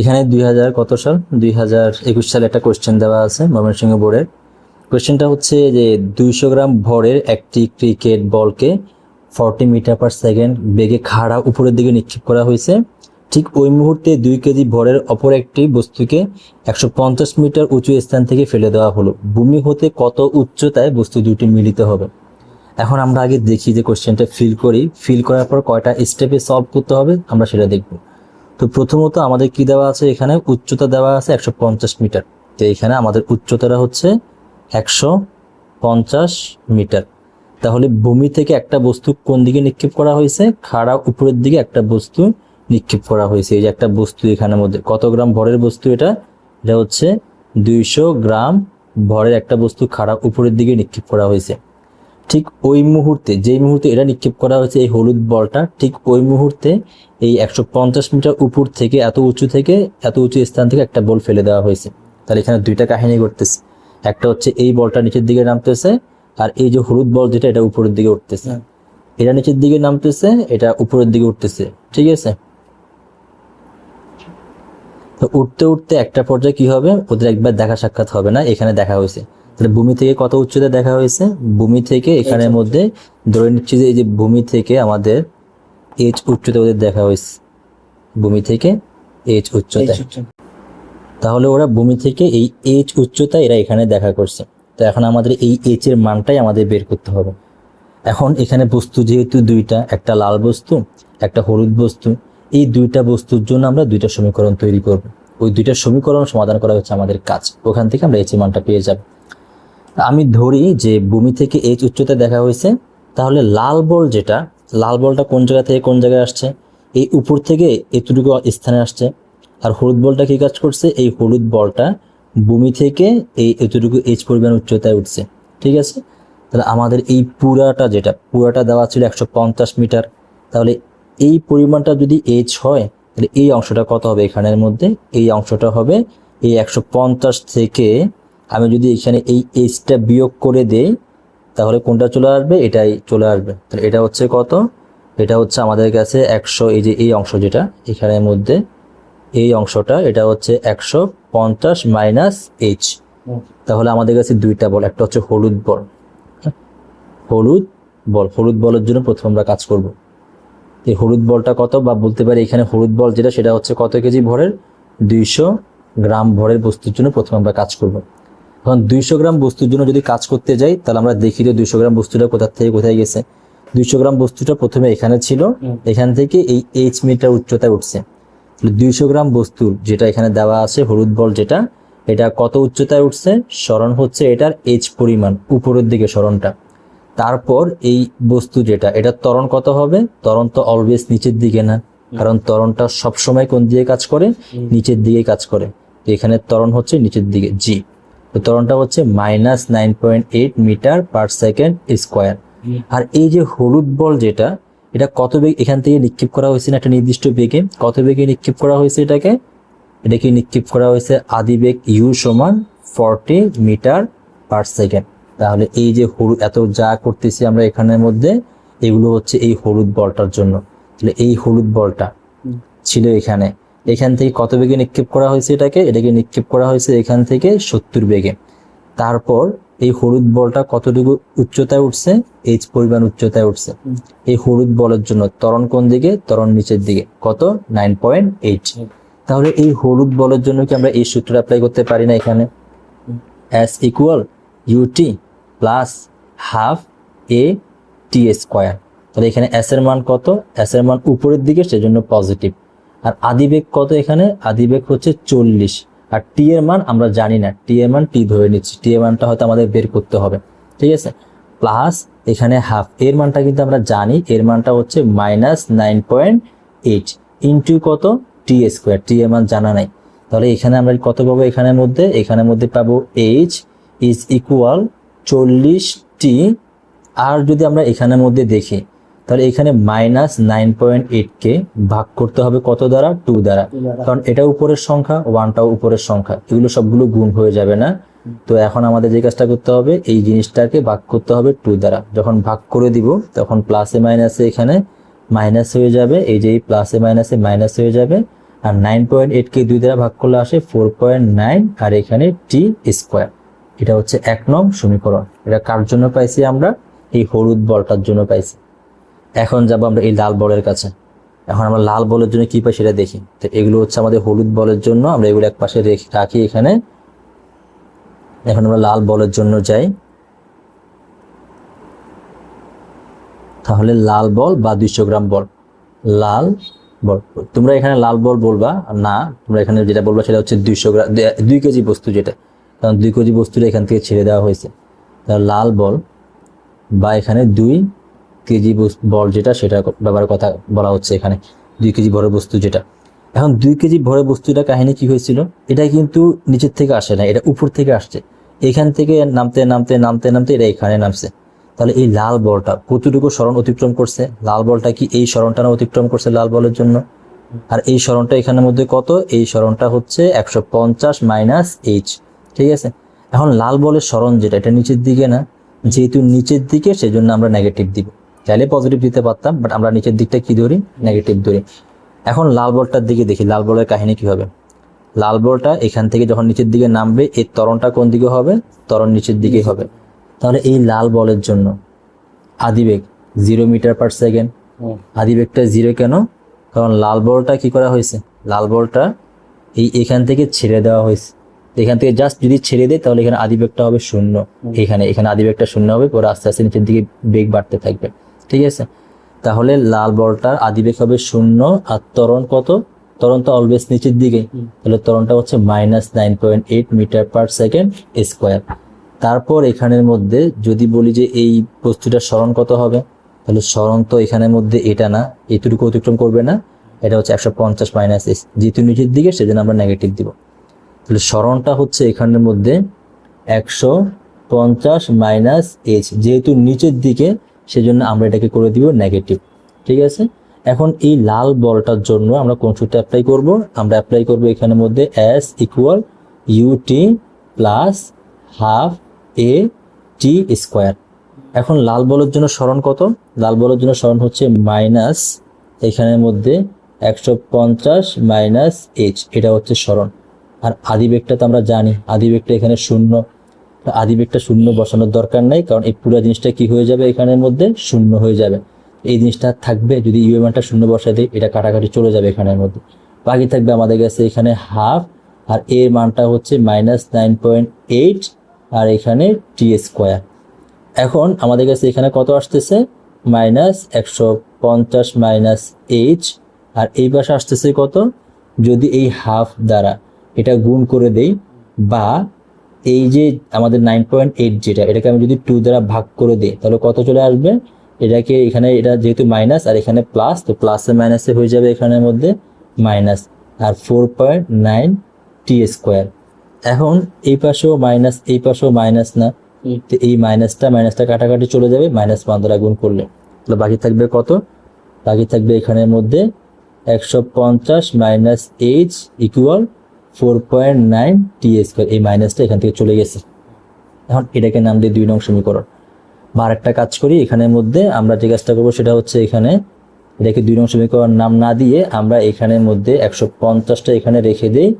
এখানে দুই হাজার কত সাল? দুই হাজার একুশ সালে একটা কোয়েশ্চেন দেওয়া আছে ময়মনসিংহ বোর্ডের কোয়েশ্চেনটা হচ্ছে যে দুইশো গ্রাম ভরের একটি ক্রিকেট বলকে ফর্টি মিটার পার সেকেন্ড বেগে খাড়া উপরের দিকে নিক্ষেপ করা হয়েছে। ঠিক ওই মুহূর্তে দুই কেজি ভরের অপর একটি বস্তুকে একশো পঞ্চাশ মিটার উঁচু স্থান থেকে ফেলে দেওয়া হলো। ভূমি হতে কত উচ্চতায় বস্তু দুটি মিলিত হবে? এখন আমরা আগে দেখি যে কোশ্চেনটা ফিল করি। ফিল করার পর কয়টা স্টেপে সলভ করতে হবে, আমরা সেটা দেখব। তো প্রথমত আমাদের কি দেওয়া আছে এখানে? উচ্চতা দেওয়া আছে একশো পঞ্চাশ মিটার। তো এখানে আমাদের উচ্চতাটা হচ্ছে একশো পঞ্চাশ মিটার। তাহলে ভূমি থেকে একটা বস্তু কোন দিকে নিক্ষেপ করা হয়েছে? খাড়া উপরের দিকে একটা বস্তু নিক্ষেপ করা হয়েছে। এই যে একটা বস্তু এখানের মধ্যে, কত গ্রাম ভরের বস্তু এটা? এটা হচ্ছে দুইশো গ্রাম ভরের একটা বস্তু খাড়া উপরের দিকে নিক্ষেপ করা হয়েছে। ঠিক ওই মুহূর্তে যেই মুহূর্তে এটা নিক্ষেপ করা হয়েছে এই হলুদ বলটা ঠিক ওই মুহূর্তে এই একশো পঞ্চাশ মিটার উপর থেকে এত উঁচু থেকে এত উঁচু স্থান থেকে একটা বল ফেলে দেওয়া হয়েছে। তাহলে এখানে দুইটা কাহিনী ঘটতেছে। একটা হচ্ছে এই বলটা নিচের দিকে নামতেছে আর এই যে হলুদ বল যেটা এটা উপরের দিকে উঠতেছে। এটা নিচের দিকে নামতেছে এটা উপরের দিকে উঠতেছে। ঠিক আছে? তো উঠতে উঠতে একটা পর্যায়ে কি হবে? ওদের একবার দেখা সাক্ষাৎ হবে না এখানে দেখা হয়েছে। তাহলে ভূমি থেকে কত উচ্চতা দেখা হয়েছে? ভূমি থেকে এখানের মধ্যে ধরে নিচ্ছি যে এই যে ভূমি থেকে আমাদের এইচ উচ্চতা ওদের দেখা হয়েছে। ভূমি থেকে এইচ উচ্চতা। তাহলে ওরা ভূমি থেকে এই এইচ উচ্চতা এরা এখানে দেখা করছে। তো এখন আমাদের এই এইচ এর মানটাই আমাদের বের করতে হবে। এখন এখানে বস্তু যেহেতু দুইটা একটা লাল বস্তু একটা হলুদ বস্তু এই দুইটা বস্তুর জন্য আমরা দুইটা সমীকরণ তৈরি করব। ওই দুইটা সমীকরণ সমাধান করা হচ্ছে আমাদের কাজ। ওখান থেকে আমরা এইচ এর মানটা পেয়ে যাব। আমি ধরি যে ভূমি থেকে এইচ উচ্চতা দেখা হয়েছে, তাহলে লাল বল যেটা, লাল বলটা কোন জায়গা থেকে কোন জায়গায় আসছে? এই উপর থেকে এতটুকু স্থানে আসছে। আর হলুদ বলটা কি কাজ করছে? এই হলুদ বলটা ভূমি থেকে এই এতটুকু এইচ পরিমাণ উচ্চতায় উঠছে। ঠিক আছে? তাহলে আমাদের এই পুরাটা যেটা, পুরাটা দেওয়া ছিল একশো পঞ্চাশ মিটার। তাহলে এই পরিমাণটা যদি এইচ হয়, তাহলে এই অংশটা কত হবে এখানের মধ্যে? এই অংশটা হবে এই একশো পঞ্চাশ থেকে আমি যদি এখানে এই এইচটা বিয়োগ করে দেই, তাহলে কোনটা চলে আসবে? এটাই চলে আসবে। তাহলে এটা হচ্ছে কত? এটা হচ্ছে আমাদের কাছে একশো, এই যে এই অংশ যেটা, এখানের মধ্যে এই অংশটা, এটা হচ্ছে একশো পঞ্চাশ মাইনাস এইচ তাহলে আমাদের কাছে দুইটা বল, একটা হচ্ছে হলুদ বল? হলুদ বল, হলুদ বলের জন্য প্রথম আমরা কাজ করব। এই হলুদ বলটা কত? বা বলতে পারি এখানে হলুদ বল যেটা, সেটা হচ্ছে কত কেজি ভরের? দুইশো গ্রাম ভরের বস্তুর জন্য প্রথমে আমরা কাজ করব। এখন দুইশো গ্রাম বস্তুর জন্য যদি কাজ করতে যাই তাহলে আমরা দেখি যে দুইশো গ্রাম বস্তুটা কোথা থেকে কোথায় গেছে। দুইশো গ্রাম বস্তুটা প্রথমে এখানে ছিল এখান থেকে এই এইচ মিটার উচ্চতায় উঠছে। দুইশো গ্রাম বস্তুর যেটা এখানে দেওয়া আছে হলুদ বল যেটা এটা কত উচ্চতায় উঠছে? স্মরণ হচ্ছে এটার এইচ পরিমাণ উপরের দিকে স্মরণটা। তারপর এই বস্তু যেটা এটা তরণ কত হবে? তরণ তো অলওয়েজ নিচের দিকে না কারণ তরণটা সবসময় কোন দিকে কাজ করে? নিচের দিকে কাজ করে। এখানে ত্বরণ হচ্ছে নিচের দিকে জি। তো ত্বরণটা হচ্ছে minus nine point eight metre per second square আর এই যে হলুদ বল যেটা এটা কত বেগ এখান থেকে নিক্ষেপ করা হয়েছে না একটা নির্দিষ্ট বেগে? কত বেগে নিক্ষেপ করা হয়েছে এটাকে? এটাকে নিক্ষেপ করা হয়েছে আদি বেগ ইউ সমান ফর্টি মিটার পার সেকেন্ড তাহলে এই যে হলুদ এত যা করতেছি আমরা এখানের মধ্যে এগুলো হচ্ছে এই হলুদ বলটার জন্য। তাহলে এই হলুদ বলটা ছিল এখানে। এখান থেকে কত বেগে নিক্ষেপ করা হয়েছে এটাকে? এটাকে নিক্ষেপ করা হয়েছে এখান থেকে সত্তর বেগে। তারপর এই হলুদ বলটা কতটুকু উচ্চতায় উঠছে? এইচ পরিমাণ উচ্চতায় উঠছে। এই হলুদ বলের জন্য তরণ কোন দিকে? তরণ নিচের দিকে। কত? নাইন পয়েন্ট এইট তাহলে এই হলুদ বলের জন্য কি আমরা এই সূত্র অ্যাপ্লাই করতে পারি না এখানে? S equal UT plus half A T square তাহলে এখানে এস এর মান কত? এস এর মান উপরের দিকে সেজন্য পজিটিভ আর আদিবেগ কত এখানে? আদিবেগ হচ্ছে চল্লিশ। আর টি এর মান আমরা জানি না। টি এর মান টি ধরে নিচ্ছি। টি এর মানটা হয়তো আমাদের বের করতে হবে। ঠিক আছে? প্লাস এখানে হাফ এর মানটা কিন্তু আমরা জানি। এর মানটা হচ্ছে minus nine point eight into কত? টি স্কোয়ার টি এর মান জানা নাই। তাহলে এখানে আমরা কত পাবো? এখানের মধ্যে? এখানের মধ্যে পাবো এইচ ইজ ইকুয়াল চল্লিশ টি আর যদি আমরা এখানের মধ্যে দেখি তাহলে এখানে মাইনাস নাইন পয়েন্ট এইটকে ভাগ করতে হবে কত দ্বারা? টু দ্বারা। কারণ এটা উপরের সংখ্যা ওয়ানটাও উপরের সংখ্যা। এগুলো সবগুলো গুণ হয়ে যাবে না। তো এখন আমাদের যে কাজটা করতে হবে এই জিনিসটাকে ভাগ করতে হবে টু দ্বারা। যখন ভাগ করে দিব তখন প্লাসে মাইনাসে এখানে মাইনাস হয়ে যাবে। এই যে এই প্লাসে মাইনাসে মাইনাস হয়ে যাবে। আর নাইন পয়েন্ট এইটকে দুই দ্বারা ভাগ করলে আসে ফোর পয়েন্ট নাইন আর এখানে টি স্কোয়ার এটা হচ্ছে এক নং সমীকরণ। এটা কার জন্য পাইছি আমরা? এই হলুদ বলটার জন্য পাইছি। এখন যাব আমরা এই লাল বলের কাছে। এখন আমরা লাল বলের জন্য কি পাই সেটা দেখি। তো এগুলো হচ্ছে আমাদের হলুদ বলের জন্য, আমরা এগুলো এক পাশে রেখে এখানে। এখন আমরা লাল বলের জন্য যাই। তাহলে লাল বল বা দুইশো গ্রাম বল। লাল বল। তোমরা এখানে লাল বল বলবা না, তোমরা এখানে যেটা বলবা সেটা হচ্ছে দুইশো গ্রাম দুই কেজি বস্তু যেটা। কারণ দুই কেজি বস্তুটা এখান থেকে ছেড়ে দেওয়া হয়েছে। লাল বল বা এখানে দুই কেজি বল যেটা, সেটা ব্যাপারে কথা বলা হচ্ছে এখানে, দুই কেজি ভরের বস্তু যেটা। এখন দুই কেজি ভরের বস্তুটা কাহিনী কি হয়েছিল? এটা কিন্তু নিচের থেকে আসে না, এটা উপর থেকে আসছে। এখান থেকে নামতে নামতে নামতে নামতে এটা এখানে নামছে। তাহলে এই লাল বলটা কতটুকু স্মরণ অতিক্রম করছে? লাল বলটা কি এই স্মরণটা অতিক্রম করছে লাল বলের জন্য? আর এই স্মরণটা এখানের মধ্যে কত? এই স্মরণটা হচ্ছে একশো পঞ্চাশ মাইনাস এইচ ঠিক আছে? এখন লাল বলের স্মরণ যেটা, এটা নিচের দিকে না, যেহেতু নিচের দিকে, সেজন্য আমরা নেগেটিভ দিব। চাইলে পজিটিভ দিতে পারতাম বাট আমরা নিচের দিকটা কি ধরি? নেগেটিভ ধরি। এখন লাল বলটার দিকে দেখি লাল বলের কাহিনী কি হবে? লাল বলটা এখান থেকে যখন নিচের দিকে নামবে এর তরণটা কোন দিকে হবে? তরণ নিচের দিকে হবে। তাহলে এই লাল বলের জন্য আদিবেগ জিরো মিটার পার সেকেন্ড আদিবেগটা জিরো কেন? কারণ লাল বলটা কি করা হয়েছে? লাল বলটা এই এখান থেকে ছেড়ে দেওয়া হয়েছে। এখান থেকে জাস্ট যদি ছেড়ে দেয় তাহলে এখানে আদিবেগটা হবে শূন্য। এখানে এখানে আদিবেগটা শূন্য হবে পরে আস্তে আস্তে নিচের দিকে বেগ বাড়তে থাকবে। ঠিক আছে? তাহলে লাল বলটার আদিবেগ হবে শূন্য আর ত্বরণ কত? ত্বরণ তো অলওয়েজ নিচের দিকে। তাহলে ত্বরণটা হচ্ছে minus nine point eight metre per second square তারপর এখানের মধ্যে যদি বলি যে এই বস্তুটার স্মরণ কত হবে? তাহলে স্মরণ তো এখানের মধ্যে এটা না এটুকু অতিক্রম করবে না। এটা হচ্ছে একশো পঞ্চাশ মাইনাস এস যেহেতু নিচের দিকে সেজন্য আমরা নেগেটিভ দিব। তাহলে স্মরণটা হচ্ছে এখানের মধ্যে একশো পঞ্চাশ মাইনাস এইচ যেহেতু নিচের দিকে সেজন্য আমরা এটাকে করে দিব নেগেটিভ ঠিক আছে? এখন এই লাল বলটার জন্য আমরা কোন সূত্র অ্যাপ্লাই করব? আমরা অ্যাপ্লাই করব এখানের মধ্যে S equal UT plus half A T square এখন লাল বলের জন্য স্মরণ কত? লাল বলের জন্য স্মরণ হচ্ছে মাইনাস এখানের মধ্যে একশো পঞ্চাশ মাইনাস এইচ এটা হচ্ছে স্মরণ। আর আদিবেগটা তো আমরা জানি আদিবেগটা এখানে শূন্য। তা আদিবেগটা শূন্য বসানোর দরকার নাই, কারণ এই পুরো জিনিসটা কি হয়ে যাবে এখানের মধ্যে? শূন্য হয়ে যাবে। এই জিনিসটা থাকবে যদি ইউ মানটা শূন্য বসাই দিই, এটা কাটাকাটি চলে যাবে এখানের মধ্যে। বাকি থাকবে আমাদের কাছে এখানে হাফ, আর এর মানটা হচ্ছে মাইনাস নাইন পয়েন্ট এইট, আর এখানে টি স্কোয়ার। এখন আমাদের কাছে এখানে কত আসতেছে? মাইনাস একশো পঞ্চাশ মাইনাস এইচ আর এই পাশে আসতেছে কত? যদি এই হাফ দ্বারা এটা গুণ করে দেই বা এই যে আমাদের নাইন পয়েন্ট এইট যেটা, এটাকে আমি যদি টু দ্বারা ভাগ করে দিই, তাহলে কত চলে আসবে? এটাকে এখানে, এটা যেহেতু মাইনাস আর এখানে প্লাস তো প্লাসে মাইনাসে হয়ে যাবে এখানের মধ্যে মাইনাস আর four point nine T square এখন এই পাশেও মাইনাস এই পাশেও মাইনাস না। তো এই মাইনাসটা মাইনাসটা কাটাকাটি চলে যাবে মাইনাস ওয়ান দ্বারা গুণ করলে। তাহলে বাকি থাকবে কত? বাকি থাকবে এখানের মধ্যে একশো পঞ্চাশ minus H equal four point nine T square এই মাইনাসটা এখান থেকে চলে গেছে। এখন এটাকে নাম দিয়ে দুই নং সমীকরণ। বা আরেকটা কাজ করি, এখানের মধ্যে আমরা যে কাজটা করব সেটা হচ্ছে এখানে এটাকে দুই নং সমীকরণ নাম না দিয়ে আমরা এখানের মধ্যে একশো পঞ্চাশটা এখানে রেখে দিই।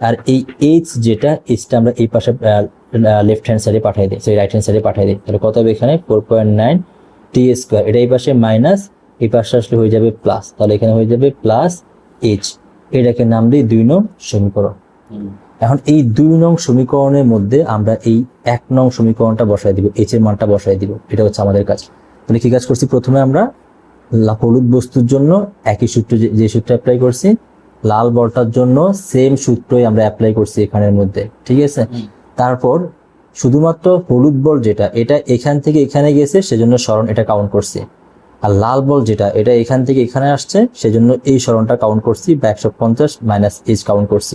আর এই এইচ যেটা এইচটা আমরা এই পাশে লেফট হ্যান্ড সাইডে পাঠিয়ে দিই সেই রাইট হ্যান্ড সাইডে পাঠিয়ে দিই। তাহলে কত হবে এখানে? Four point nine t square এটা এই পাশে মাইনাস এই পাশে আসলে হয়ে যাবে প্লাস তাহলে এখানে হয়ে যাবে প্লাস এইচ এটাকে নাম দিই দুই নং সমীকরণ। এখন এই দুই নং সমীকরণের মধ্যে আমরা এই এক নং সমীকরণটা বসাই দিব এইচ এর মানটা বসাই দিব এটা হচ্ছে আমাদের কাজ। তাহলে কি কাজ করছি? প্রথমে আমরা হলুদ বস্তুর জন্য একই সূত্র যে- যে সূত্র অ্যাপ্লাই করছি লাল বলটার জন্য সেম সূত্রই আমরা অ্যাপ্লাই করছি এখানের মধ্যে ঠিক আছে? তারপর শুধুমাত্র হলুদ বল যেটা এটা এখান থেকে এখানে গেছে সেজন্য স্মরণ এটা কাউন্ট করছি। আর লাল বল যেটা, এটা এখান থেকে এখানে আসছে, সেজন্য এই স্মরণটা কাউন্ট করছি বা একশো পঞ্চাশ মাইনাস এইচ কাউন্ট করছি।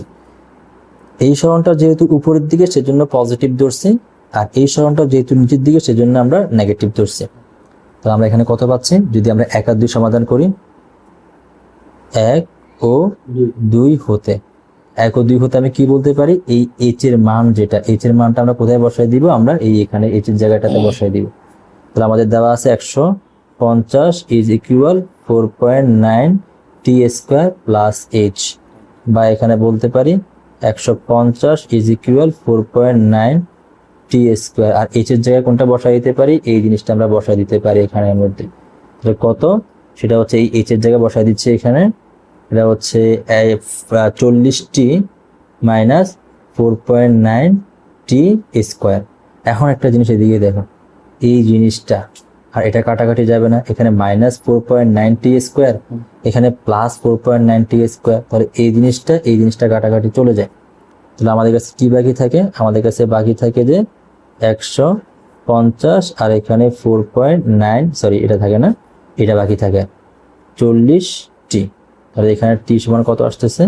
এই স্মরণটা যেহেতু উপরের দিকে, সেজন্য পজিটিভ ধরছি, আর এই স্মরণটা যেহেতু নিচের দিকে, সেজন্য আমরা নেগেটিভ ধরছি। তো আমরা এখানে কত পাচ্ছি? যদি আমরা এক আর দুই সমাধান করি, এক ও দুই হতে, এক ও দুই হতে আমি কি বলতে পারি? এই এইচ এর মান যেটা এইচ এর মানটা আমরা কোথায় বসাই দিব? আমরা এই এখানে এইচ এর জায়গাটাতে বসাই দিব। তাহলে আমাদের দেওয়া আছে একশো পঞ্চাশ is equal four point nine t square plus h বা এখানে বলতে পারি একশো পঞ্চাশ is equal four point nine t square R h এর জায়গায় কোনটা বসাই দিতে পারি? এই জিনিসটা আমরা বসাই দিতে পারি এখানের মধ্যে। তো কত? সেটা হচ্ছে এই এইচ এর জায়গায় বসাই দিচ্ছি এখানে। এটা হচ্ছে চল্লিশটি minus four point nine t square এখন একটা জিনিস এদিকে দেখো। এই জিনিসটা আর এটা কাটাকাটি যাবে না। এখানে minus four point nine t square এখানে plus four point nine t square তাহলে এই জিনিসটা এই জিনিসটা কাটাকাটি চলে যায়। তাহলে আমাদের কাছে কি বাকি থাকে? আমাদের কাছে বাকি থাকে যে একশো পঞ্চাশ আর এখানে ফোর পয়েন্ট নাইন সরি এটা থাকে না, এটা বাকি থাকে চল্লিশ টি তাহলে এখানে টি সমান কত আসতেছে?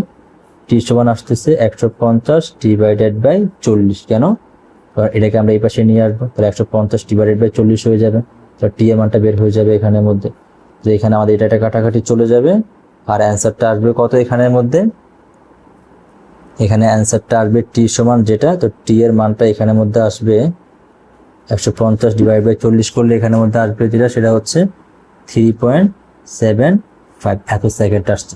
টি সমান আসতেছে একশো পঞ্চাশ ডিভাইডেড বাই চল্লিশ। কেন? এটাকে আমরা এই পাশে নিয়ে আসব। তাহলে একশো পঞ্চাশ ডিভাইডেড বাই চল্লিশ হয়ে যাবে। তো টি এর মানটা বের হয়ে যাবে এখানের মধ্যে। তো এখানে আমাদের এটা একটা কাটাকাটি চলে যাবে, আর অ্যান্সারটা আসবে কত এখানের মধ্যে? এখানে অ্যান্সারটা আসবে টি সমান যেটা, তো টি এর মানটা এখানের মধ্যে আসবে একশো পঞ্চাশ ডিভাইড বাই চল্লিশ করলে এখানের মধ্যে আসবে যেটা, সেটা হচ্ছে থ্রি পয়েন্ট সেভেন ফাইভ এত সেকেন্ড আসছে।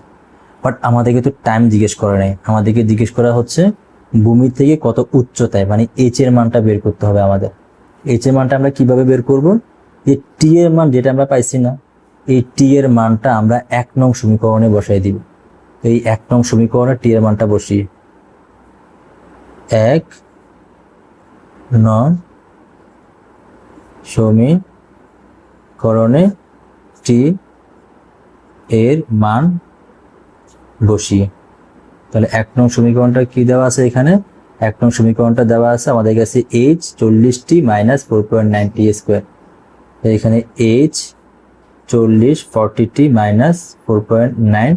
বাট আমাদেরকে তো টাইম জিজ্ঞেস করা নেই। আমাদেরকে জিজ্ঞেস করা হচ্ছে ভূমি থেকে কত উচ্চতায় মানে এইচ এর মানটা বের করতে হবে আমাদের। এইচ এর মানটা আমরা কীভাবে বের করব? যে টি এর মান যেটা আমরা পাইছি না, এই টি এর মানটা আমরা এক নং সমীকরণে বসাই দিব। এই এক নং সমীকরণে টি এর মানটা বসিয়ে এক নং সমীকরণে টি এর মান বসিয়ে। তাহলে এক নং সমীকরণটা কি দেওয়া আছে এখানে? এক নং সমীকরণটা দেওয়া আছে আমাদের কাছে এইচ চল্লিশটি minus four point nine t square এখানে এইচ চল্লিশ forty t minus four point nine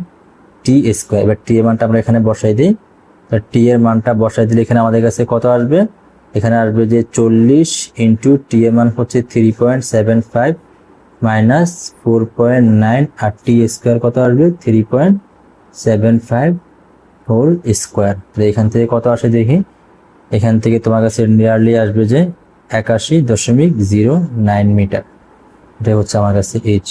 t square এবার টি এর মানটা আমরা এখানে বসাই দিই। তা টি এর মানটা বসাই দিলে এখানে আমাদের কাছে কত আসবে? এখানে আসবে যে চল্লিশ ইন্টু টি এর মান হচ্ছে three point seven five minus four point nine আর টি স্কোয়ার কত আসবে? Three point seven five whole square তো এখান থেকে কত আসে দেখি? এখান থেকে তোমার কাছে নিয়ারলি আসবে যে একাশি দশমিক জিরো নাইন মিটার এটা হচ্ছে আমার কাছে এইচ